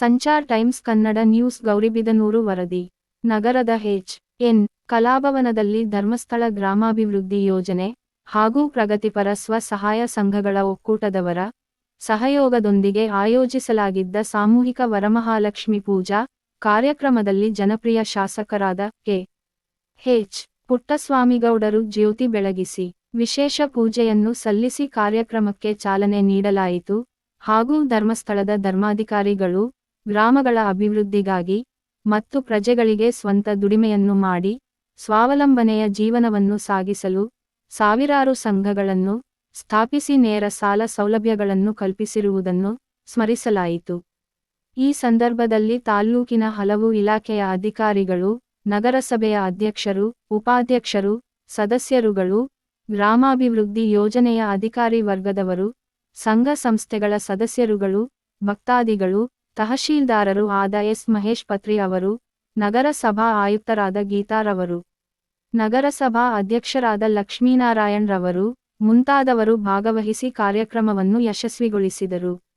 Sanchar Times Kannada news Gauribidanur ವರದಿ. ನಗರದ ಹೆಚ್ N. ಕಲಾಭವನದಲ್ಲಿ Dharmasthala ಗ್ರಾಮಾಭಿವೃದ್ಧಿ ಯೋಜನೆ ಹಾಗೂ ಪ್ರಗತಿಪರ ಸ್ವಸಹಾಯ ಸಂಘಗಳ ಒಕ್ಕೂಟದವರ ಸಹಯೋಗದೊಂದಿಗೆ ಆಯೋಜಿಸಲಾಗಿದ್ದ ಸಾಮೂಹಿಕ ವರಮಹಾಲಕ್ಷ್ಮಿ ಪೂಜಾ ಕಾರ್ಯಕ್ರಮದಲ್ಲಿ ಜನಪ್ರಿಯ ಶಾಸಕರಾದ ಕೆ. ಹೆಚ್ ಪುಟ್ಟಸ್ವಾಮಿಗೌಡರು ಜ್ಯೋತಿ ಬೆಳಗಿಸಿ ವಿಶೇಷ ಪೂಜೆಯನ್ನು ಸಲ್ಲಿಸಿ ಕಾರ್ಯಕ್ರಮಕ್ಕೆ ಚಾಲನೆ ನೀಡಲಾಯಿತು ಹಾಗೂ ಧರ್ಮಸ್ಥಳದ ಧರ್ಮಾಧಿಕಾರಿಗಳು ಗ್ರಾಮಗಳ ಅಭಿವೃದ್ಧಿಗಾಗಿ ಮತ್ತು ಪ್ರಜೆಗಳಿಗೆ ಸ್ವಂತ ದುಡಿಮೆಯನ್ನು ಮಾಡಿ ಸ್ವಾವಲಂಬನೆಯ ಜೀವನವನ್ನು ಸಾಗಿಸಲು ಸಾವಿರಾರು ಸಂಘಗಳನ್ನು ಸ್ಥಾಪಿಸಿ ನೇರ ಸಾಲ ಸೌಲಭ್ಯಗಳನ್ನು ಕಲ್ಪಿಸಿರುವುದನ್ನು ಸ್ಮರಿಸಲಾಯಿತು. ಈ ಸಂದರ್ಭದಲ್ಲಿ ತಾಲ್ಲೂಕಿನ ಹಲವು ಇಲಾಖೆಯ ಅಧಿಕಾರಿಗಳು, ನಗರಸಭೆಯ ಅಧ್ಯಕ್ಷರು, ಉಪಾಧ್ಯಕ್ಷರು, ಸದಸ್ಯರುಗಳು, ಗ್ರಾಮಾಭಿವೃದ್ಧಿ ಯೋಜನೆಯ ಅಧಿಕಾರಿ ವರ್ಗದವರು, ಸಂಘ ಸಂಸ್ಥೆಗಳ ಸದಸ್ಯರುಗಳು, ಭಕ್ತಾದಿಗಳು ತಹಶೀಲ್ದಾರರು ಆದ ಎಸ್. ಮಹೇಶ್ ಪತ್ರಿ ಅವರು, ನಗರಸಭಾ ಆಯುಕ್ತರಾದ ಗೀತಾರವರು, ನಗರಸಭಾ ಅಧ್ಯಕ್ಷರಾದ ಲಕ್ಷ್ಮೀನಾರಾಯಣ್ ರವರು ಮುಂತಾದವರು ಭಾಗವಹಿಸಿ ಕಾರ್ಯಕ್ರಮವನ್ನು ಯಶಸ್ವಿಗೊಳಿಸಿದರು.